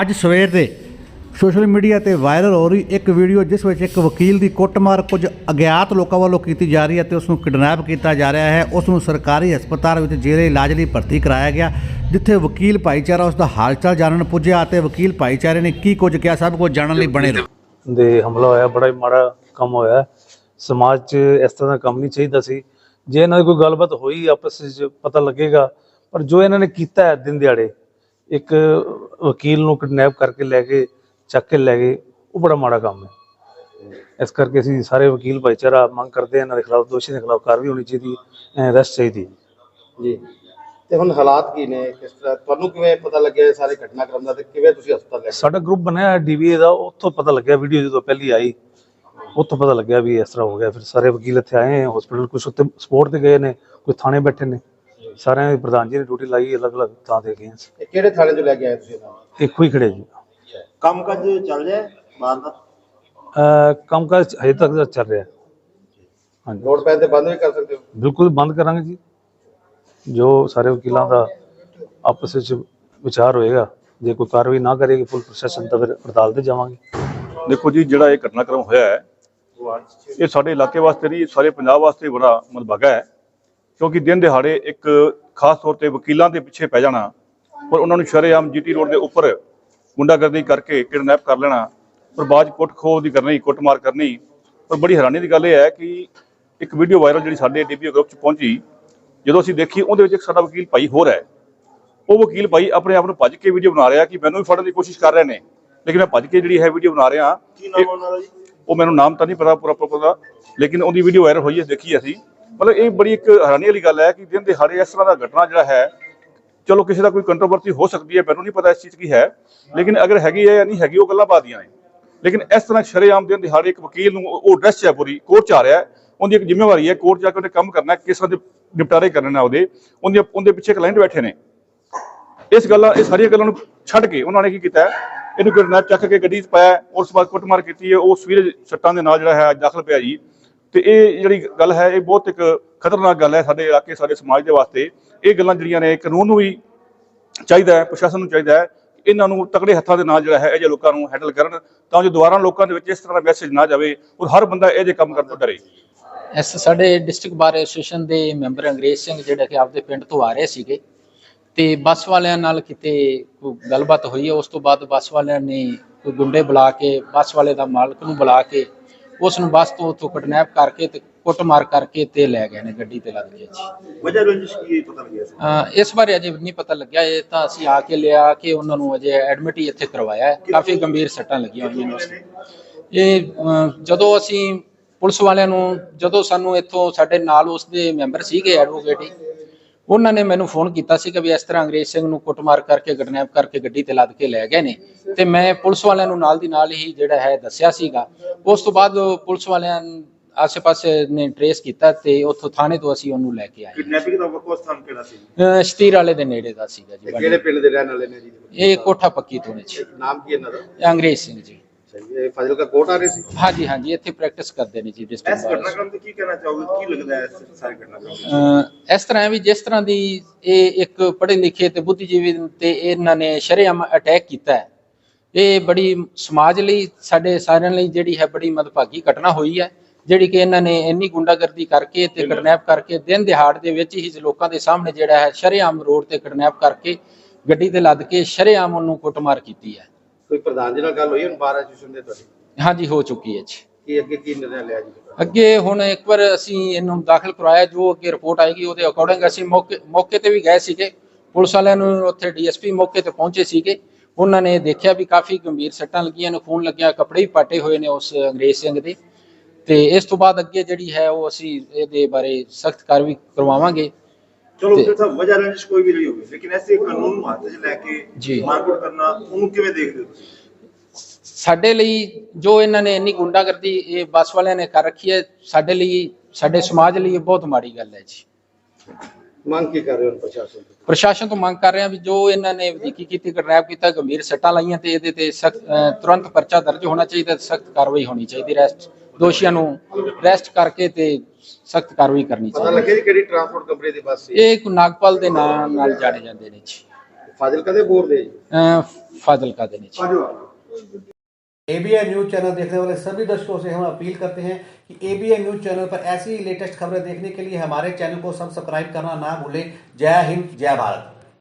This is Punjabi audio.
ਅੱਜ ਸਵੇਰ ਦੇ ਸੋਸ਼ਲ ਮੀਡੀਆ ਤੇ ਵਾਇਰਲ ਹੋ ਰਹੀ ਇੱਕ ਵੀਡੀਓ ਜਿਸ ਵਿੱਚ ਇੱਕ ਵਕੀਲ ਦੀ ਕੁੱਟਮਾਰ ਕੁਝ ਅਗਿਆਤ ਲੋਕਾਂ ਵੱਲੋਂ ਕੀਤੀ ਜਾ ਰਹੀ ਹੈ ਤੇ ਉਸ ਨੂੰ ਕਿਡਨੈਪ ਕੀਤਾ ਜਾ ਰਿਹਾ ਹੈ। ਉਸ ਨੂੰ ਸਰਕਾਰੀ ਹਸਪਤਾਲ ਵਿੱਚ ਜੇਰੇ ਇਲਾਜ ਲਈ ਭਰਤੀ ਕਰਾਇਆ ਗਿਆ, ਜਿੱਥੇ ਵਕੀਲ ਭਾਈਚਾਰਾ ਉਸ ਦਾ ਹਾਲਚਾਲ ਜਾਣਨ ਪੁੱਜਿਆ ਤੇ ਵਕੀਲ ਭਾਈਚਾਰੇ ਨੇ ਕੀ ਕੁਝ ਕਿਹਾ, ਸਭ ਕੁਝ ਜਾਣਨ ਲਈ ਬਣੇ ਰਹੋ। ਦੇ ਹਮਲਾ ਹੋਇਆ, ਬੜਾ ਹੀ ਮਾੜਾ ਕੰਮ ਹੋਇਆ। ਸਮਾਜ 'ਚ ਇਸ ਤਰ੍ਹਾਂ ਦਾ ਕੰਮ ਨਹੀਂ ਚਾਹੀਦਾ ਸੀ। ਜੇ ਇਹਨਾਂ ਦੀ ਕੋਈ ਗੱਲਬਾਤ ਹੋਈ, ਆਪਸ ਵਿੱਚ ਪਤਾ ਲੱਗੇਗਾ, ਪਰ ਜੋ ਇਹਨਾਂ ਨੇ ਕੀਤਾ ਹੈ ਦਿਨ ਦਿਹਾੜੇ ਇੱਕ ਵਕੀਲ ਨੂੰ ਕਿਡਨੈਪ ਕਰਕੇ ਲੈ ਕੇ ਚੱਕ ਕੇ ਲੈ ਗਏ ਉਹ ਬੜਾ ਮਾੜਾ ਕੰਮ ਹੈ। ਇਸ ਕਰਕੇ ਅਸੀਂ ਸਾਰੇ ਵਕੀਲ ਭਾਈਚਾਰਾ ਮੰਗ ਕਰਦੇ ਹਾਂ ਇਹਨਾਂ ਦੇ ਖਿਲਾਫ ਦੋਸ਼ੀ ਦੇ ਖਿਲਾਫ ਕਾਰਵਾਈ ਹੋਣੀ ਚਾਹੀਦੀ ਹੈ ਅਰੈਸਟ ਚਾਹੀਦੀ ਹੈ। ਜੀ। ਤੇ ਹੁਣ ਹਾਲਾਤ ਕੀ ਨੇ? ਕਿਸ ਤਰ੍ਹਾਂ ਤੁਹਾਨੂੰ ਕਿਵੇਂ ਪਤਾ ਲੱਗਿਆ ਇਹ ਸਾਰੇ ਘਟਨਾਕ੍ਰਮ ਦਾ ਤੇ ਕਿਵੇਂ ਤੁਸੀਂ ਹਸਪਤਾਲ ਲੈ ਕੇ ਸਾਡਾ ਗਰੁੱਪ ਬਣਿਆ ਡੀਵੀਏ ਦਾ ਉੱਥੋਂ ਪਤਾ ਲੱਗਿਆ ਵੀਡੀਓ ਜਦੋਂ ਪਹਿਲੀ ਆਈ ਉੱਥੋਂ ਪਤਾ ਲੱਗਿਆ ਵੀ ਇਸ ਤਰ੍ਹਾਂ ਹੋ ਗਿਆ। ਫਿਰ ਸਾਰੇ ਵਕੀਲ ਇੱਥੇ ਆਏ ਹਸਪੀਟਲ ਕੁਝ ਉੱਤੇ ਸਪੋਰਟ ਤੇ ਗਏ ਨੇ ਕੋਈ ਥਾਣੇ ਬੈਠੇ ਨੇ। ਸਾਰਿਆਂ ਦੀ ਪ੍ਰਧਾਨ ਜੀ ਨੇ ਡਿਊਟੀ ਲਾਈ ਅਲੱਗ-ਅਲੱਗ ਥਾਂ ਤੇ ਗਏ ਸੀ। ਇਹ ਕਿਹੜੇ ਥਾਣੇ ਤੋਂ ਲੈ ਕੇ ਆਏ ਤੁਸੀਂ ਇਹਨਾਂ ਨੂੰ? ਇੱਕੋ ਹੀ ਖੜੇ ਜੀ। ਕੰਮ ਕਾਜ ਚੱਲ ਰਿਹਾ ਬਾਹਰ ਦਾ? ਅਹ ਕੰਮਕਾਜ ਹਜੇ ਤੱਕ ਤਾਂ ਚੱਲ ਰਿਹਾ। ਹਾਂਜੀ। ਲੋਡ ਪੈਣ ਤੇ ਬੰਦ ਵੀ ਕਰ ਸਕਦੇ ਹੋ? ਬਿਲਕੁਲ ਬੰਦ ਕਰਾਂਗੇ ਜੀ। ਜੋ ਸਾਰੇ ਵਕੀਲਾਂ ਦਾ ਆਪਸ ਵਿੱਚ ਵਿਚਾਰ ਹੋਏਗਾ ਜੇ ਕੋਈ ਕਾਰਵਾਈ ਨਾ ਕਰੇਗੀ ਫੁੱਲ ਪ੍ਰੋਸੈਸ਼ਨ ਤਾਂ ਫਿਰ ਹੜਤਾਲ ਤੇ ਜਾਵਾਂਗੇ। ਦੇਖੋ ਜੀ ਜਿਹੜਾ ਇਹ ਘਟਨਾਕ੍ਰਮ ਹੋਇਆ ਹੈ ਇਹ ਸਾਡੇ ਇਲਾਕੇ ਵਾਸਤੇ ਨਹੀਂ ਸਾਰੇ ਪੰਜਾਬ ਵਾਸਤੇ ਬੜਾ ਮਦਭਾਗਾ ਹੈ। ਕਿਉਂਕਿ ਦਿਨ ਦਿਹਾੜੇ ਇੱਕ ਖਾਸ ਤੌਰ ਤੇ ਵਕੀਲਾਂ ਦੇ ਪਿੱਛੇ ਪੈ ਜਾਣਾ ਔਰ ਉਹਨਾਂ ਨੂੰ ਸ਼ਰੇਆਮ ਜੀਟੀ ਰੋਡ ਦੇ ਉੱਪਰ ਗੁੰਡਾਗਰਦੀ ਕਰਕੇ ਕਿਡਨੈਪ ਕਰ ਲੈਣਾ ਔਰ ਬਾਅਦ ਕੁੱਟ ਖੋਹ ਦੀ ਕਰਨੀ ਕੁੱਟਮਾਰ ਕਰਨੀ ਪਰ ਬੜੀ ਹੈਰਾਨੀ ਦੀ ਗੱਲ ਇਹ ਹੈ ਕਿ ਇੱਕ ਵੀਡੀਓ ਵਾਇਰਲ ਜਿਹੜੀ ਸਾਡੇ ਡੀਪੀਓ ਗਰੁੱਪ 'ਚ ਪਹੁੰਚੀ ਜਦੋਂ ਅਸੀਂ ਦੇਖੀ ਉਹਦੇ ਵਿੱਚ ਇੱਕ ਸਾਡਾ ਵਕੀਲ ਭਾਈ ਹੋਰ ਹੈ। ਉਹ ਵਕੀਲ ਭਾਈ ਆਪਣੇ ਆਪ ਨੂੰ ਭੱਜ ਕੇ ਵੀਡੀਓ ਬਣਾ ਰਿਹਾ ਕਿ ਮੈਨੂੰ ਵੀ ਫੜਨ ਦੀ ਕੋਸ਼ਿਸ਼ ਕਰ ਰਹੇ ਨੇ ਲੇਕਿਨ ਮੈਂ ਭੱਜ ਕੇ ਜਿਹੜੀ ਹੈ ਵੀਡੀਓ ਬਣਾ ਰਿਹਾ ਉਹ ਮੈਨੂੰ ਨਾਮ ਤਾਂ ਨਹੀਂ ਪਤਾ ਪੂਰਾ ਪ੍ਰੋਪਰ ਦਾ ਲੇਕਿਨ ਉਹਦੀ ਵੀਡੀਓ ਵਾਇਰਲ ਹੋਈ ਹੈ ਦੇਖੀ ਅਸੀਂ। ਮਤਲਬ ਇਹ ਬੜੀ ਇੱਕ ਹੈਰਾਨੀ ਵਾਲੀ ਗੱਲ ਹੈ ਕਿ ਦਿਨ ਦਿਹਾੜੇ ਇਸ ਤਰ੍ਹਾਂ ਦਾ ਘਟਨਾ ਜਿਹੜਾ ਹੈ, ਚਲੋ ਕਿਸੇ ਦਾ ਕੋਈ ਕੰਟਰੋਵਰਸੀ ਹੋ ਸਕਦੀ ਹੈ, ਮੈਨੂੰ ਨਹੀਂ ਪਤਾ ਇਸ ਚੀਜ਼ ਕੀ ਹੈ, ਲੇਕਿਨ ਅਗਰ ਹੈਗੀ ਹੈ ਜਾਂ ਨਹੀਂ ਹੈਗੀ, ਉਹ ਗੱਲਾਂ ਬਾਤ ਨੇ। ਲੇਕਿਨ ਇਸ ਤਰ੍ਹਾਂ ਸ਼ਰੇਆਮ ਦਿਨ ਦਿਹਾੜੇ ਇੱਕ ਵਕੀਲ ਨੂੰ ਉਹ ਡਰੈਸ ਹੈ ਪੂਰੀ ਕੋਰਟ ਚ ਆ ਰਿਹਾ ਉਹਦੀ ਇੱਕ ਜ਼ਿੰਮੇਵਾਰੀ ਹੈ ਕੋਰਟ ਜਾ ਕੇ ਉਹਨੇ ਕੰਮ ਕਰਨਾ ਕਿਸ ਕੇਸਾਂ ਦੇ ਨਿਪਟਾਰੇ ਕਰਨੇ ਨੇ ਉਹਦੇ ਉਹਦੇ ਉਹਦੇ ਪਿੱਛੇ ਕਲਾਇੰਟ ਬੈਠੇ ਨੇ। ਇਸ ਗੱਲਾਂ ਇਹ ਸਾਰੀਆਂ ਗੱਲਾਂ ਨੂੰ ਛੱਡ ਕੇ ਉਹਨਾਂ ਨੇ ਕੀ ਕੀਤਾ ਇਹਨੂੰ ਕਿਡਨੈਪ ਚੱਕ ਕੇ ਗੱਡੀ 'ਚ ਪਾਇਆ ਉਸ ਤੋਂ ਬਾਅਦ ਕੁੱਟਮਾਰ ਕੀਤੀ ਹੈ, ਉਹ ਸਵੀਰਜ ਸੱਟਾਂ ਦੇ ਨਾਲ ਜਿਹੜਾ ਹੈ ਦਾਖਲ ਪਿਆ ਜੀ। ਤੇ ਇਹ ਜਿਹੜੀ ਗੱਲ ਹੈ, ਇਹ ਬਹੁਤ ਇੱਕ ਖਤਰਨਾਕ ਗੱਲ ਹੈ ਸਾਡੇ ਇਲਾਕੇ, ਸਾਡੇ ਸਮਾਜ ਦੇ ਵਾਸਤੇ। ਇਹ ਗੱਲਾਂ ਜਿਹੜੀਆਂ ਨੇ, ਕਾਨੂੰਨ ਨੂੰ ਵੀ ਚਾਹੀਦਾ ਹੈ, ਪ੍ਰਸ਼ਾਸਨ ਨੂੰ ਚਾਹੀਦਾ ਹੈ, ਇਹਨਾਂ ਨੂੰ ਤਕੜੇ ਹੱਥਾਂ ਦੇ ਨਾਲ ਜਿਹੜਾ ਹੈ, ਇਹ ਜੇ ਲੋਕਾਂ ਨੂੰ ਹੈਂਡਲ ਕਰਨ ਤਾਂ ਜੋ ਦੁਬਾਰਾ ਲੋਕਾਂ ਦੇ ਵਿੱਚ ਇਸ ਤਰ੍ਹਾਂ ਦਾ ਮੈਸੇਜ ਨਾ ਜਾਵੇ ਔਰ ਹਰ ਬੰਦਾ ਇਹ ਜਿਹੇ ਕੰਮ ਕਰਨ ਤੋਂ ਡਰੇ। ਇਸ ਸਾਡੇ ਡਿਸਟ੍ਰਿਕਟ ਬਾਰ ਐਸੋਸੀਏਸ਼ਨ ਦੇ ਮੈਂਬਰ ਅੰਗਰੇਜ਼ ਸਿੰਘ ਜਿਹੜੇ ਕਿ ਆਪਦੇ ਪਿੰਡ ਤੋਂ ਆ ਰਹੇ ਸੀਗੇ ਤੇ ਬੱਸ ਵਾਲਿਆਂ ਨਾਲ ਕਿਤੇ ਕੋਈ ਗੱਲਬਾਤ ਹੋਈ ਹੈ, ਉਸ ਤੋਂ ਬਾਅਦ ਬੱਸ ਵਾਲਿਆਂ ਨੇ ਕੋਈ ਗੁੰਡੇ ਬੁਲਾ ਕੇ, ਬੱਸ ਵਾਲੇ ਦਾ ਮਾਲਕ ਨੂੰ ਬੁਲਾ ਕੇ ਉਸ ਨੂੰ ਬੱਸ ਤੋਂ ਉੱਥੋਂ ਕਿਡਨੈਪ ਕਰਕੇ ਤੇ ਕੁੱਟਮਾਰ ਕਰਕੇ ਤੇ ਲੈ ਗਏ ਨੇ ਗੱਡੀ ਤੇ ਲੱਦ ਕੇ ਜੀ। ਵਜ੍ਹਾ ਰੰਜਿਸ਼ ਕੀ ਪਤਾ ਲੱਗਿਆ ਸੀ? ਅਹ ਇਸ ਬਾਰੇ ਅਜੇ ਨਹੀਂ ਪਤਾ ਲੱਗਿਆ ਇਹ ਤਾਂ ਅਸੀਂ ਆ ਕੇ ਲਿਆ ਕਿ ਉਹਨਾਂ ਨੂੰ ਅਜੇ ਐਡਮਿਟ ਹੀ ਇੱਥੇ ਕਰਵਾਇਆ ਹੈ। ਕਾਫੀ ਗੰਭੀਰ ਸੱਟਾਂ ਲੱਗੀਆਂ ਹੋਈਆਂ ਨੇ ਉਸ ਨੂੰ? ਇਹ ਜਦੋਂ ਅਸੀਂ ਪੁਲਿਸ ਵਾਲਿਆਂ ਨੂੰ ਜਦੋਂ ਸਾਨੂੰ ਇੱਥੋਂ ਸਾਡੇ ਨਾਲ ਉਸ ਦੇ ਮੈਂਬਰ ਸੀਗੇ ਐਡਵੋਕੇਟ ਹੀ ਉਹਨਾਂ ਨੇ ਮੈਨੂੰ ਫੋਨ ਕੀਤਾ ਸੀ ਕਿ ਵੀ ਇਸ ਤਰ੍ਹਾਂ ਅੰਗਰੇਜ਼ ਸਿੰਘ ਨੂੰ ਕੁੱਟਮਾਰ ਕਰਕੇ ਕਿਡਨੈਪ ਕਰਕੇ ਗੱਡੀ ਤੇ ਲੱਦ ਕੇ ਲੈ ਗਏ ਨੇ। ਤੇ ਮੈਂ ਪੁਲਿਸ ਵਾਲਿਆਂ ਨੂੰ ਨਾਲ ਦੀ ਨਾਲ ਹੀ ਜਿਹੜਾ ਹੈ ਦੱਸਿਆ ਸੀਗਾ। ਉਸ ਤੋਂ ਬਾਅਦ ਪੁਲਿਸ ਵਾਲਿਆਂ ਆਸੇ-ਪਾਸੇ ਨੇ ਟਰੇਸ ਕੀਤਾ ਤੇ ਉੱਥੋਂ ਥਾਣੇ ਤੋਂ ਅਸੀਂ ਉਹਨੂੰ ਲੈ ਕੇ ਆਏ। ਕਿਡਨੈਪਿੰਗ ਦਾ ਵੱਖੋ ਸਥਾਨ ਕਿਹੜਾ ਸੀ? ਅਹ ਸ਼ਤੀਰ ਵਾਲੇ ਦੇ ਨੇੜੇ ਦਾ ਸੀਗਾ ਜੀ ਕਿਹੜੇ ਪਿੰਡ ਦੇ ਰਹਿਣ ਵਾਲੇ ਨੇ ਜੀ? ਇਹ ਕੋਠਾ ਪੱਕੀ ਤੋਂ ਨੇ ਜੀ। ਨਾਮ ਕੀ ਇਹਨਾਂ ਦਾ? ਅੰਗਰੇਜ਼ ਸਿੰਘ ਜੀ। ਸਹੀ ਇਹ ਫਾਜ਼ਿਲਕਾ ਕੋਰਟ ਆ ਰਹੇ ਸੀ? ਹਾਂਜੀ ਹਾਂਜੀ ਇੱਥੇ ਪ੍ਰੈਕਟਿਸ ਕਰਦੇ ਨੇ ਜੀ ਡਿਸਟ੍ਰਿਕਟ ਬਾਰ ਤੇ ਕੀ ਕਹਿਣਾ ਚਾਹੋਗੇ? ਕੀ ਲੱਗਦਾ ਹੈ ਇਸ ਸਾਰੇ ਘਟਨਾਕ੍ਰਮ ਅਹ ਇਸ ਤਰ੍ਹਾਂ ਹੈ ਵੀ ਜਿਸ ਤਰ੍ਹਾਂ ਦੀ ਇਹ ਇੱਕ ਪੜ੍ਹੇ ਲਿਖੇ ਤੇ ਬੁੱਧੀਜੀਵੀ ਤੇ ਇਹਨਾਂ ਨੇ ਸ਼ਰੇਆਮ ਅਟੈਕ ਕੀਤਾ ਹੈ ਇਹ ਬੜੀ ਸਮਾਜ ਲਈ ਸਾਡੇ ਸਾਰਿਆਂ ਲਈ ਜਿਹੜੀ ਹੈ ਬੜੀ ਮਦਭਾਗੀ ਘਟਨਾ ਹੋਈ ਹੈ ਜਿਹੜੀ ਕਿ ਇਹਨਾਂ ਨੇ ਇੰਨੀ ਗੁੰਡਾਗਰਦੀ ਕਰਕੇ ਤੇ ਕਿਡਨੈਪ ਕਰਕੇ ਦਿਨ ਦਿਹਾੜ ਦੇ ਵਿੱਚ ਹੀ ਲੋਕਾਂ ਦੇ ਸਾਹਮਣੇ ਜਿਹੜਾ ਹੈ ਸ਼ਰੇਆਮ ਰੋਡ ਤੇ ਕਿਡਨੈਪ ਕਰਕੇ ਗੱਡੀ ਤੇ ਲੱਦ ਕੇ ਸ਼ਰੇਆਮ ਉਹਨੂੰ ਕੁੱਟਮਾਰ ਕੀਤੀ ਹੈ। ਕੋਈ ਪ੍ਰਧਾਨ ਜੀ ਨਾਲ ਗੱਲ ਹੋਈ ਹੁਣ ਬਾਰ ਐਸੋਸੀਏਸ਼ਨ ਦੇ ਤੁਹਾਡੀ? ਹਾਂਜੀ ਹੋ ਚੁੱਕੀ ਹੈ ਜੀ। ਕੀ ਅੱਗੇ ਕੀ ਨਿਰਣਾ ਲਿਆ ਜੀ? ਅੱਗੇ ਹੁਣ ਇੱਕ ਵਾਰ ਅਸੀਂ ਇਹਨੂੰ ਦਾਖਲ ਕਰਵਾਇਆ ਜੋ ਅੱਗੇ ਰਿਪੋਰਟ ਆਏਗੀ ਉਹਦੇ ਅਕੋਰਡਿੰਗ ਅਸੀਂ ਮੌਕੇ ਮੌਕੇ ਤੇ ਵੀ ਗਏ ਸੀਗੇ। ਪੁਲਿਸ ਵਾਲਿਆਂ ਨੂੰ ਉੱਥੇ ਡੀਐਸਪੀ ਮੌਕੇ ਤੇ ਪਹੁੰਚੇ ਸੀਗੇ। ਉਹਨਾਂ ਨੇ ਦੇਖਿਆ ਵੀ ਕਾਫੀ ਗੰਭੀਰ ਸੱਟਾਂ ਲੱਗੀਆਂ ਨੇ ਖੂਨ ਲੱਗਿਆ ਕੱਪੜੇ ਵੀ ਪਾਟੇ ਹੋਏ ਨੇ ਉਸ ਅੰਗਰੇਜ਼ ਸਿੰਘ ਦੇ। ਤੇ ਇਸ ਤੋਂ ਬਾਅਦ ਅੱਗੇ ਜਿਹੜੀ ਹੈ ਉਹ ਅਸੀਂ ਇਹਦੇ ਬਾਰੇ ਸਖਤ ਕਾਰਵਾਈ ਕਰਵਾਵਾਂਗੇ। ਚਲੋ ਤੇ- ਫਿਰ ਤਾਂ ਵਜ੍ਹਾ ਰੰਜਿਸ਼ ਕੋਈ ਵੀ ਨਹੀਂ ਹੋਵੇ। ਲੇਕਿਨ ਐਸੇ ਕਾਨੂੰਨ ਨੂੰ ਹੱਥ 'ਚ ਲੈ ਕੇ। ਮਾਰਕੁੱਟ ਕਰਨਾ ਉਹਨੂੰ ਕਿਵੇਂ ਦੇਖਦੇ ਹੋ ਤੁਸੀਂ? ਸਾਡੇ ਲਈ ਜੋ ਇਹਨਾਂ ਨੇ ਇੰਨੀ ਗੁੰਡਾਗਰਦੀ ਇਹ ਬੱਸ ਵਾਲਿਆਂ ਨੇ ਕਰ ਰੱਖੀ ਹੈ ਸਾਡੇ ਲਈ ਸਾਡੇ ਸਮਾਜ ਲਈ ਇਹ ਬਹੁਤ ਮਾੜੀ ਗੱਲ ਹੈ ਜੀ। ਮੰਗ ਕੀ ਕਰ ਰਹੇ ਹੋ ਪ੍ਰਸ਼ਾਸਨ ਤੋਂ? ਪ੍ਰਸ਼ਾਸਨ ਤੋਂ ਮੰਗ ਕਰ ਰਹੇ ਹਾਂ ਵੀ ਜੋ ਇਹਨਾਂ ਨੇ ਵਧੀਕੀ ਕੀਤੀ ਕਿਡਨੈਪ ਕੀਤਾ ਗੰਭੀਰ ਸੱਟਾਂ ਲਾਈਆਂ ਤੇ ਇਹਦੇ ਤੇ ਸਖਤ ਤੁਰੰਤ ਪਰਚਾ ਦਰਜ ਹੋਣਾ ਚਾਹੀਦਾ ਸਖਤ ਕਾਰਵਾਈ ਹੋਣੀ ਚਾਹੀਦੀ। ਰੈਸਟ ਦੋਸ਼ੀਆਂ ਨੂੰ ਰੈਸਟ ਕਰਕੇ ਤੇ ਸਖਤ ਕਾਰਵਾਈ ਕਰਨੀ ਪਤਾ ਚਾਹੀਦੀ ਲੱਗਿਆ ਜੀ ਕਿਹੜੀ ਟਰਾਂਸਪੋਰਟ ਕੰਪਨੀ ਦੀ ਬੱਸ ਸੀ ਇਹ ਇੱਕ ਨਾਗਪਾਲ ਦੇ ਨਾਂ ਨਾਲ ਜਾਣੇ ਜਾਂਦੇ ਨੇ ਜੀ ਫਾਜ਼ਿਲਕਾ ਦੇ ਬੋਰ ਦੇ ਜੀ ਅਹ ਫਾਜ਼ਿਲਕਾ ਦੇ ਨੀਚੇ एबीएन न्यूज चैनल देखने वाले सभी दर्शकों से हम अपील करते हैं कि एबीएन न्यूज चैनल पर ऐसी ही लेटेस्ट खबरें देखने के लिए हमारे चैनल को सब्सक्राइब करना ना भूलें जय हिंद जय भारत